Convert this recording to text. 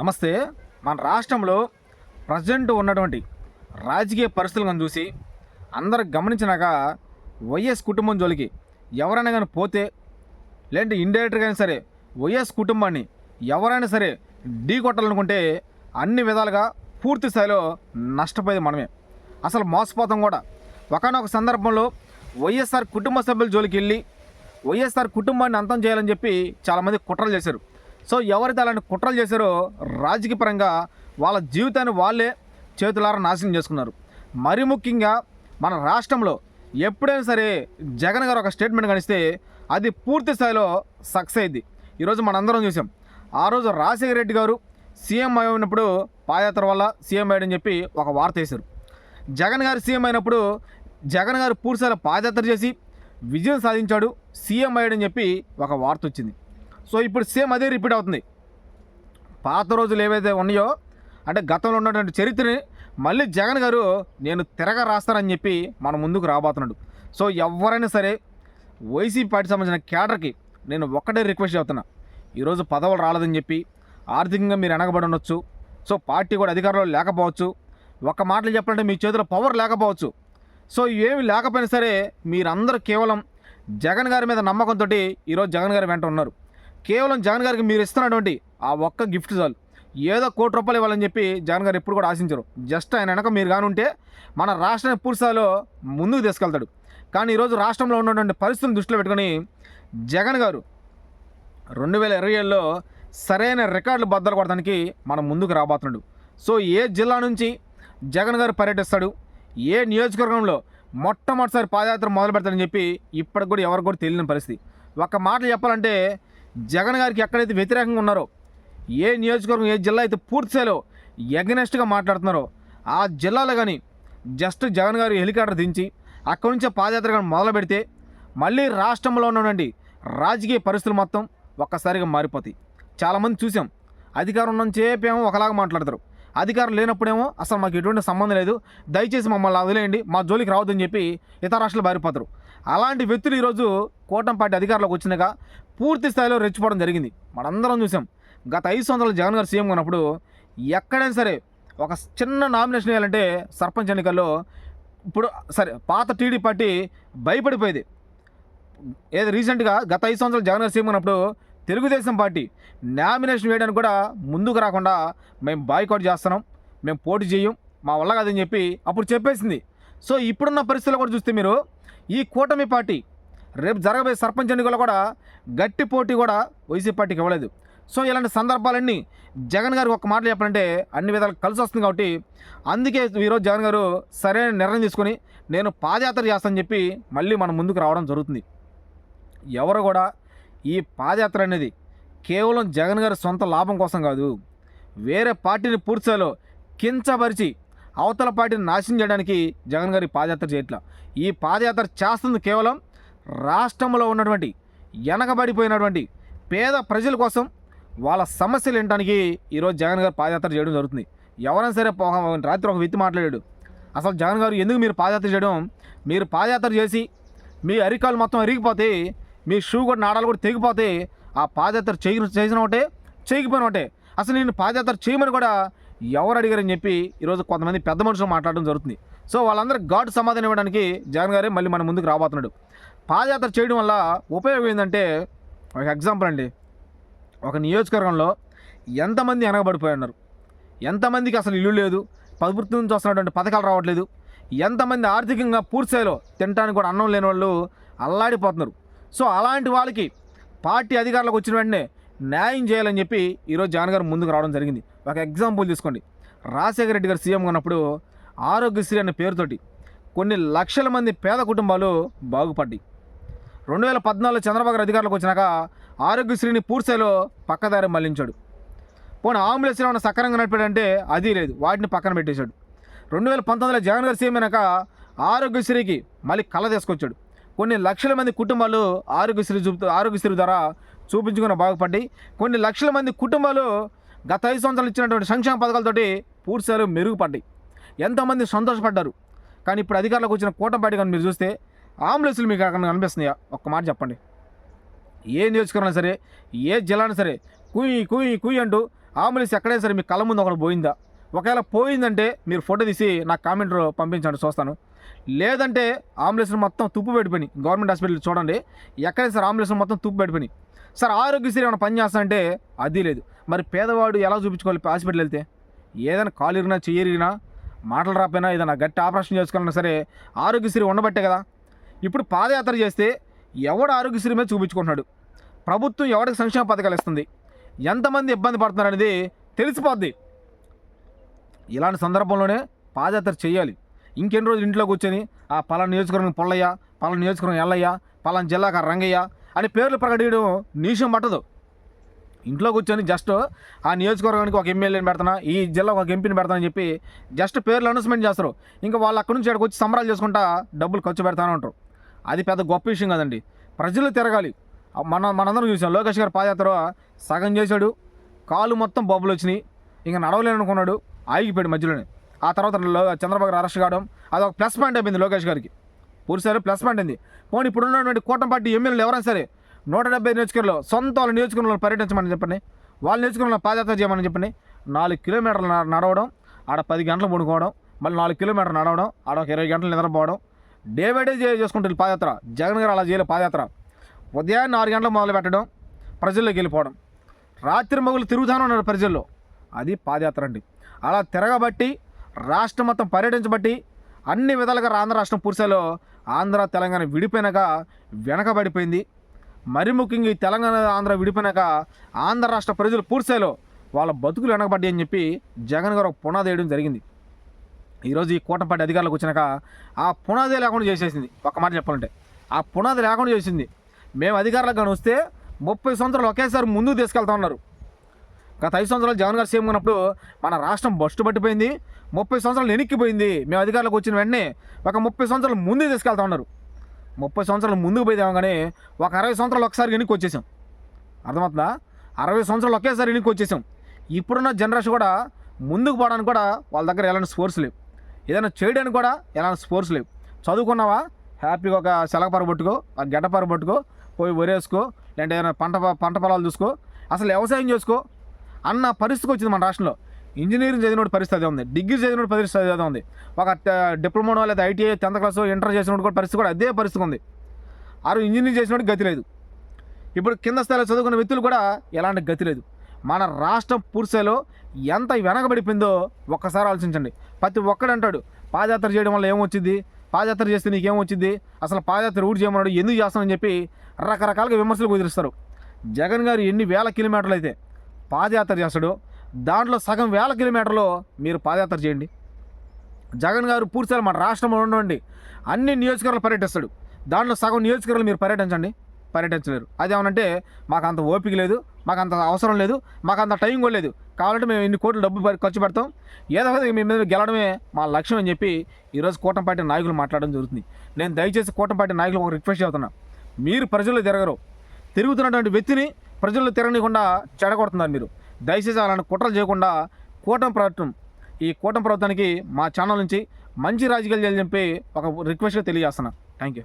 నమస్తే. మన రాష్ట్రంలో ప్రజెంట్ ఉన్నటువంటి రాజకీయ పరిస్థితులను చూసి అందరు గమనించినాక వైఎస్ కుటుంబం జోలికి ఎవరైనా కానీ పోతే లేదంటే ఇండైరెక్ట్గా అయినా సరే వైఎస్ కుటుంబాన్ని ఎవరైనా సరే ఢీ కొట్టాలనుకుంటే అన్ని విధాలుగా పూర్తి స్థాయిలో నష్టపోయేది మనమే. అసలు మోసపోతాం కూడా. ఒకనొక సందర్భంలో వైఎస్ఆర్ కుటుంబ సభ్యుల జోలికి వెళ్ళి వైఎస్ఆర్ కుటుంబాన్ని అంతం చేయాలని చెప్పి చాలామంది కుట్రలు చేశారు. సో ఎవరైతే అలాంటి కుట్రలు చేశారో రాజకీయ పరంగా వాళ్ళ జీవితాన్ని వాళ్ళే చేతులారా నాశనం చేసుకున్నారు. మరి ముఖ్యంగా మన రాష్ట్రంలో ఎప్పుడైనా సరే జగన్ గారు ఒక స్టేట్మెంట్ కనిస్తే అది పూర్తి స్థాయిలో సక్సెస్ అయింది. ఈరోజు మనందరం చూసాం. ఆ రోజు రాజశేఖర రెడ్డి గారు సీఎం అయినప్పుడు పాదయాత్ర వల్ల సీఎం అయ్యాడని చెప్పి ఒక వార్త వేశారు. జగన్ గారు సీఎం అయినప్పుడు జగన్ గారు పూర్తిస్థాయిలో పాదయాత్ర చేసి విజయం సాధించాడు సీఎం అయ్యాడని చెప్పి ఒక వార్త వచ్చింది. సో ఇప్పుడు సేమ్ అదే రిపీట్ అవుతుంది. పాత రోజులు ఏవైతే ఉన్నాయో అంటే గతంలో ఉన్నటువంటి చరిత్రని మళ్ళీ జగన్ గారు నేను తిరగ రాస్తానని చెప్పి మన ముందుకు రాబోతున్నాడు. సో ఎవరైనా సరే వైసీపీ పార్టీ సంబంధించిన క్యాడర్కి నేను ఒక్కటే రిక్వెస్ట్ చేస్తున్నా. ఈరోజు పదవులు రాలేదని చెప్పి ఆర్థికంగా మీరు వెనకబడి ఉండొచ్చు. సో పార్టీ కూడా అధికారంలో లేకపోవచ్చు. ఒక మాటలు చెప్పాలంటే మీ చేతిలో పవర్ లేకపోవచ్చు. సో ఏమి లేకపోయినా సరే మీరందరూ కేవలం జగన్ గారి మీద నమ్మకంతో ఈరోజు జగన్ గారి వెంట ఉన్నారు. కేవలం జగన్ గారికి మీరు ఇస్తున్నటువంటి ఆ ఒక్క గిఫ్ట్ చాలు. ఏదో కోటి రూపాయలు ఇవ్వాలని చెప్పి జగన్ గారు ఎప్పుడు కూడా ఆశించరు. జస్ట్ ఆయన వెనక మీరు కానుంటే మన రాష్ట్రాన్ని పూర్తిస్థాయిలో ముందుకు తీసుకెళ్తాడు. కానీ ఈరోజు రాష్ట్రంలో ఉన్నటువంటి పరిస్థితులను దృష్టిలో పెట్టుకొని జగన్ గారు రెండు వేల ఇరవై ఏడులో సరైన రికార్డులు బద్దలు కొడడానికి మనం ముందుకు రాబోతున్నాడు. సో ఏ జిల్లా నుంచి జగన్ గారు పర్యటిస్తాడు ఏ నియోజకవర్గంలో మొట్టమొదటిసారి పాదయాత్ర మొదలు పెడతాడని చెప్పి ఇప్పటికి కూడా ఎవరికి కూడా తెలియని పరిస్థితి. ఒక మాట చెప్పాలంటే జగన్ గారికి ఎక్కడైతే వ్యతిరేకంగా ఉన్నారో ఏ నియోజకవర్గం ఏ జిల్లా అయితే పూర్తిస్థాయిలో ఎగనెస్ట్గా మాట్లాడుతున్నారో ఆ జిల్లాలో కానీ జస్ట్ జగన్ గారు హెలికాప్టర్ దించి అక్కడి నుంచే పాదయాత్ర కానీ మొదలు పెడితే మళ్ళీ రాష్ట్రంలో ఉన్నటువంటి రాజకీయ పరిస్థితులు మొత్తం ఒక్కసారిగా మారిపోతాయి. చాలామంది చూసాం. అధికారం ఉన్నంచేపేమో ఒకలాగా మాట్లాడతారు. అధికారం లేనప్పుడేమో అసలు మాకు ఎటువంటి సంబంధం లేదు. దయచేసి మమ్మల్ని వదిలేయండి. మా జోలికి రావద్దని చెప్పి ఇతర రాష్ట్రాలు బారిపోతారు అలాంటి వ్యక్తులు ఈరోజు కూటమి పార్టీ అధికారంలోకి వచ్చినాక పూర్తి స్థాయిలో రెచ్చిపోవడం జరిగింది. మనందరం చూసాం. గత ఐదు సంవత్సరాలు జగన్ గారు సీఎం ఉన్నప్పుడు ఎక్కడైనా సరే ఒక చిన్న నామినేషన్ వేయాలంటే సర్పంచ్ ఎన్నికల్లో ఇప్పుడు సరే పాత టీడీ పార్టీ భయపడిపోయేది. ఏదో రీసెంట్గా గత ఐదు సంవత్సరాలు జగన్ గారు సీఎం ఉన్నప్పుడు తెలుగుదేశం పార్టీ నామినేషన్ వేయడానికి కూడా ముందుకు రాకుండా మేము బాయ్కౌట్ చేస్తున్నాం. మేము పోటీ చేయం. మా వల్ల కాదని చెప్పి అప్పుడు చెప్పేసింది. సో ఇప్పుడున్న పరిస్థితుల్లో కూడా చూస్తే మీరు ఈ కూటమి పార్టీ రేపు జరగబోయే సర్పంచ్ ఎన్నికలు కూడా గట్టి పోటీ కూడా వైసీపీ పార్టీకి ఇవ్వలేదు. సో ఇలాంటి సందర్భాలన్నీ జగన్ గారికి ఒక మాటలు చెప్పాలంటే అన్ని విధాలు కలిసి వస్తుంది కాబట్టి అందుకే ఈరోజు జగన్ గారు సరైన నిర్ణయం తీసుకొని నేను పాదయాత్ర చేస్తానని చెప్పి మళ్ళీ మన ముందుకు రావడం జరుగుతుంది. ఎవరు కూడా ఈ పాదయాత్ర అనేది కేవలం జగన్ గారి సొంత లాభం కోసం కాదు వేరే పార్టీని పూర్తిస్థాయిలో కించపరిచి అవతల పార్టీని నాశనం చేయడానికి జగన్ గారి పాదయాత్ర చేయట్లా. ఈ పాదయాత్ర చేస్తుంది కేవలం రాష్ట్రంలో ఉన్నటువంటి వెనకబడిపోయినటువంటి పేద ప్రజల కోసం వాళ్ళ సమస్యలు వినడానికి ఈరోజు జగన్ గారు పాదయాత్ర చేయడం జరుగుతుంది. ఎవరైనా సరే ఒక- రాత్రి ఒక వ్యక్తి మాట్లాడాడు. అసలు జగన్ గారు ఎందుకు మీరు పాదయాత్ర చేయడం? మీరు పాదయాత్ర చేసి మీ అరికాలు మొత్తం అరిగిపోతే మీ షూ కూడా నాడాలు కూడా తెగిపోతే ఆ పాదయాత్ర చేయ చేసిన ఒకటే చేయకపోయిన ఒకటే. అసలు నేను పాదయాత్ర చేయమని కూడా ఎవరు అడిగారని చెప్పి ఈరోజు కొంతమంది పెద్ద మనుషులు మాట్లాడడం జరుగుతుంది. సో వాళ్ళందరూ ఘాటు సమాధానం ఇవ్వడానికి జగన్ గారే మళ్ళీ మన ముందుకు రాబోతున్నాడు. పాదయాత్ర చేయడం వల్ల ఉపయోగం ఏంటంటే ఒక ఎగ్జాంపుల్ అండి. ఒక నియోజకవర్గంలో ఎంతమంది వెనకబడిపోయి ఉన్నారు ఎంతమందికి అసలు ఇల్లు లేదు? ప్రభుత్వం నుంచి వస్తున్నటువంటి పథకాలు రావట్లేదు. ఎంతమంది ఆర్థికంగా పూర్తిస్థాయిలో తినడానికి కూడా అన్నం లేని వాళ్ళు అల్లాడిపోతున్నారు. సో అలాంటి వాళ్ళకి పార్టీ అధికారులకు వచ్చిన వెంటనే న్యాయం చేయాలని చెప్పి ఈరోజు జగన్ గారు ముందుకు రావడం జరిగింది. ఒక ఎగ్జాంపుల్ తీసుకోండి. రాజశేఖర రెడ్డి గారు సీఎం ఉన్నప్పుడు ఆరోగ్యశ్రీ అనే పేరుతోటి కొన్ని లక్షల మంది పేద కుటుంబాలు బాగుపడ్డాయి. రెండు వేల పద్నాలుగులో చంద్రబాబు గారు అధికారులకు వచ్చినాక ఆరోగ్యశ్రీని పూర్తిస్థాయిలో పక్కదారి మళ్ళించాడు. పోనీ అంబులెన్స్ ఏమైనా సక్రంగా నడిపాడంటే అది లేదు. వాటిని పక్కన పెట్టేశాడు. రెండు వేల పంతొమ్మిదిలో జగన్ గారు సీఎం అయినాక ఆరోగ్యశ్రీకి మళ్ళీ కళ్ళ తీసుకొచ్చాడు. కొన్ని లక్షల మంది కుటుంబాలు ఆరోగ్యశ్రీ చూపుతూ ఆరోగ్యశ్రీ ద్వారా చూపించుకుని బాగుపడ్డాయి. కొన్ని లక్షల మంది కుటుంబాలు గత ఐదు సంవత్సరాలు ఇచ్చినటువంటి సంక్షేమ పథకాలతోటి పూర్తిస్థాయిలో మెరుగుపడ్డాయి. ఎంతోమంది సంతోషపడ్డారు. కానీ ఇప్పుడు అధికారులకు వచ్చిన కూటమి కానీ మీరు చూస్తే అంబులెన్స్లు మీకు అక్కడ కనిపిస్తున్నాయా? ఒక్క మాట చెప్పండి. ఏ నియోజకవర్గం సరే ఏ జిల్లా సరే కుయి కుయి కుయి అంటూ అంబులెన్స్ ఎక్కడైనా సరే మీ కళ్ళ ముందు ఒకటి పోయిందా? ఒకవేళ పోయిందంటే మీరు ఫోటో తీసి నాకు కామెంట్ పంపించండి చూస్తాను. లేదంటే అంబులెన్స్ మొత్తం తుప్పు పెట్టిపోయినాయి గవర్నమెంట్ హాస్పిటల్ చూడండి ఎక్కడైనా సరే అంబులెన్స్ మొత్తం తుప్పు పెట్టిపోయినాయి సార్ ఆరోగ్యశ్రీ ఏమైనా పని చేస్తానంటే అది లేదు. మరి పేదవాడు ఎలా చూపించుకోవాలి? హాస్పిటల్ వెళ్తే? ఏదైనా కాలు ఇరిగినా మాటలు రాపోయినా ఏదైనా గట్టి ఆపరేషన్ చేసుకోవాలన్నా సరే ఆరోగ్యశ్రీ ఉండబట్టే కదా? ఇప్పుడు పాదయాత్ర చేస్తే ఎవడు ఆరోగ్యశ్రీ మీద చూపించుకుంటున్నాడు? ప్రభుత్వం ఎవరికి సంక్షేమ పథకాలు ఇస్తుంది? ఎంతమంది ఇబ్బంది పడుతున్నారు అనేది తెలిసిపోద్ది. ఇలాంటి సందర్భంలోనే పాదయాత్ర చేయాలి. ఇంకెన్ని రోజులు ఇంట్లో కూర్చొని ఆ పలానా నియోజకవర్గం పొల్లయ్య పలానా నియోజకవర్గం ఎల్లయ్య పలానా జిల్లాకు రంగయ్య అని పేర్లు ప్రకటించడం నీషం పట్టదు. ఇంట్లో కూర్చొని జస్ట్ ఆ నియోజకవర్గానికి ఒక ఎమ్మెల్యేని పెడతానా ఈ జిల్లాకు ఒక ఎంపీని పెడతానని చెప్పి జస్ట్ పేర్లు అనౌన్స్మెంట్ చేస్తారు. ఇంకా వాళ్ళు అక్కడి నుంచి ఇక్కడికి వచ్చి సంబరాలు చేసుకుంటా డబ్బులు ఖర్చు పెడతానే ఉంటారు అది పెద్ద గొప్ప విషయం కదండి. ప్రజలు తిరగాలి. మన మనందరం చూసాం లోకేష్ గారు పాదయాత్ర సగం చేశాడు కాలు మొత్తం బొబ్బలు వచ్చినాయి ఇంకా నడవలేను అనుకున్నాడు ఆగిపోయాడు మధ్యలోనే. ఆ తర్వాత చంద్రబాబు అరెస్ట్ కావడం అది ఒక ప్లస్ పాయింట్ అయిపోయింది లోకేష్ గారికి. పూర్తిసారి ప్లస్ పాయింట్ అయింది. పోనీ ఇప్పుడు ఉన్నటువంటి కూటమి పార్టీ ఎమ్మెల్యేలు ఎవరైనా సరే నూట డెబ్బై నియోజకవర్గంలో సొంత వాళ్ళ నియోజకవర్గంలో పర్యటించమని చెప్పండి. వాళ్ళ నియోజకవర్గంలో పాదయాత్ర చేయమని చెప్పండి. నాలుగు కిలోమీటర్లు నడవడం ఆడ పది గంటలు పడుకోవడం మళ్ళీ నాలుగు కిలోమీటర్లు నడవడం ఆడ ఒక ఇరవై గంటలు నిద్రపోవడం డే బై డే చేసుకుంటుంది పాదయాత్ర. జగన్ గారు అలా చేయలేదు పాదయాత్ర. ఉదయాన్నే ఆరు గంటలకు మొదలు పెట్టడం ప్రజల్లోకి వెళ్ళిపోవడం. రాత్రి మగులు తిరుగుతాను ఉన్నారు ప్రజల్లో. అది పాదయాత్ర అండి. అలా తిరగబట్టి రాష్ట్రం మొత్తం పర్యటించబట్టి అన్ని విధాలుగా ఆంధ్ర రాష్ట్రం పూర్తిలో ఆంధ్ర తెలంగాణ విడిపోయినాక వెనకబడిపోయింది. మరి ముఖ్యంగా ఈ తెలంగాణ ఆంధ్ర విడిపోయినాక ఆంధ్ర రాష్ట్ర ప్రజలు పూర్తిలో వాళ్ళ బతుకులు వెనకబడ్డాయి అని చెప్పి జగన్ గారు ఒక పునాది వేయడం జరిగింది. ఈరోజు ఈ కూటమిపాటి అధికారులకు వచ్చినాక ఆ పునాది లేకుండా చేసేసింది. ఒక మాట చెప్పాలంటే ఆ పునాది లేకుండా చేసింది. మేము అధికారులకు కానీ వస్తే ముప్పై సంవత్సరాలు ఒకేసారి ముందుకు తీసుకెళ్తా ఉన్నారు. గత ఐదు సంవత్సరాలు జగన్ గారు సీఎం ఉన్నప్పుడు మన రాష్ట్రం బస్టు పట్టిపోయింది. ముప్పై సంవత్సరాలు వెనక్కిపోయింది మేము అధికారులకు వచ్చిన వెంటనే ఒక ముప్పై సంవత్సరాలు ముందు తీసుకెళ్తా ఉన్నారు. ముప్పై సంవత్సరాలు ముందుకు పోయిదాం కానీ ఒక అరవై సంవత్సరాలు ఒకసారి వెనక్కి వచ్చేసాం. అర్థమవుతుందా? అరవై సంవత్సరాలు ఒకేసారి వెనక్కి వచ్చేసాం. ఇప్పుడున్న జనరేషన్ కూడా ముందుకు పోవడానికి కూడా వాళ్ళ దగ్గర ఎలాంటి స్పోర్ట్స్ లేవు. ఏదైనా చేయడానికి కూడా ఎలాంటి స్పోర్ట్స్ లేవు. చదువుకున్నావా? హ్యాపీగా ఒక సెలగపర పట్టుకో ఒక గడ్డ పట్టుకో పోయి వరేసుకో లేదంటే ఏదైనా పంట పంట పొలాలు చూసుకో అసలు వ్యవసాయం చేసుకో అన్న పరిస్థితికి వచ్చింది మన రాష్ట్రంలో. ఇంజనీరింగ్ చదివిన పరిస్థితి అదే ఉంది. డిగ్రీ చదివిన పరిస్థితి అదే ఉంది. ఒక ట- డిప్లొమానో లేదా ఐటీఐ టెన్త్ క్లాస్ ఇంటర్ చేసిన కూడా పరిస్థితి కూడా అదే పరిస్థితి ఉంది. ఆరు ఇంజనీరింగ్ చేసిన గతి లేదు. ఇప్పుడు కింద స్థాయిలో చదువుకున్న వ్యక్తులు కూడా ఎలాంటి గతి లేదు. మన రాష్ట్రం పూర్తిలో ఎంత వెనకబడిపోయిందో ఒక్కసారి ఆలోచించండి. ప్రతి ఒక్కడు అంటాడు పాదయాత్ర చేయడం వల్ల ఏమొచ్చింది పాదయాత్ర చేస్తే నీకేమొచ్చింది అసలు పాదయాత్ర ఊడి చేయమన్నాడు ఎందుకు చేస్తానని చెప్పి రకరకాలుగా విమర్శలు కుదిరిస్తారు. జగన్ గారు ఎన్ని వేల కిలోమీటర్లు అయితే పాదయాత్ర చేస్తాడు దాంట్లో సగం వేల కిలోమీటర్లు మీరు పాదయాత్ర చేయండి. జగన్ గారు పూర్తిగా మన రాష్ట్రంలో ఉండండి అన్ని నియోజకవర్గాలు పర్యటిస్తాడు. దాంట్లో సగం నియోజకవర్గాలు మీరు పర్యటించండి. పర్యటించలేరు. అదేమనంటే మాకు అంత ఓపిక లేదు మాకు అంత అవసరం లేదు మాకు అంత టైం కూడా లేదు. కావాలంటే మేము ఇన్ని కోట్లు డబ్బు ఖర్చు పెడతాం. ఏదో మీ మీద గెలడమే మా లక్ష్యం అని చెప్పి ఈరోజు కూటమి పార్టీ నాయకులు మాట్లాడడం జరుగుతుంది. నేను దయచేసి కూటమి పార్టీ నాయకులు ఒక రిక్వెస్ట్ చేస్తున్నా. మీరు ప్రజల్లో తిరగరు. తిరుగుతున్నటువంటి వ్యక్తిని ప్రజల్లో తిరగనీయకుండా చెడగొడుతున్నారు మీరు. దయచేసి అలాంటి కుట్రలు చేయకుండా కూటమి ప్రభుత్వం ఈ కూటమి ప్రభుత్వానికి మా ఛానల్ నుంచి మంచి రాజకీయాలు చేయాలని చెప్పి ఒక రిక్వెస్ట్గా తెలియజేస్తున్నా థ్యాంక్ యూ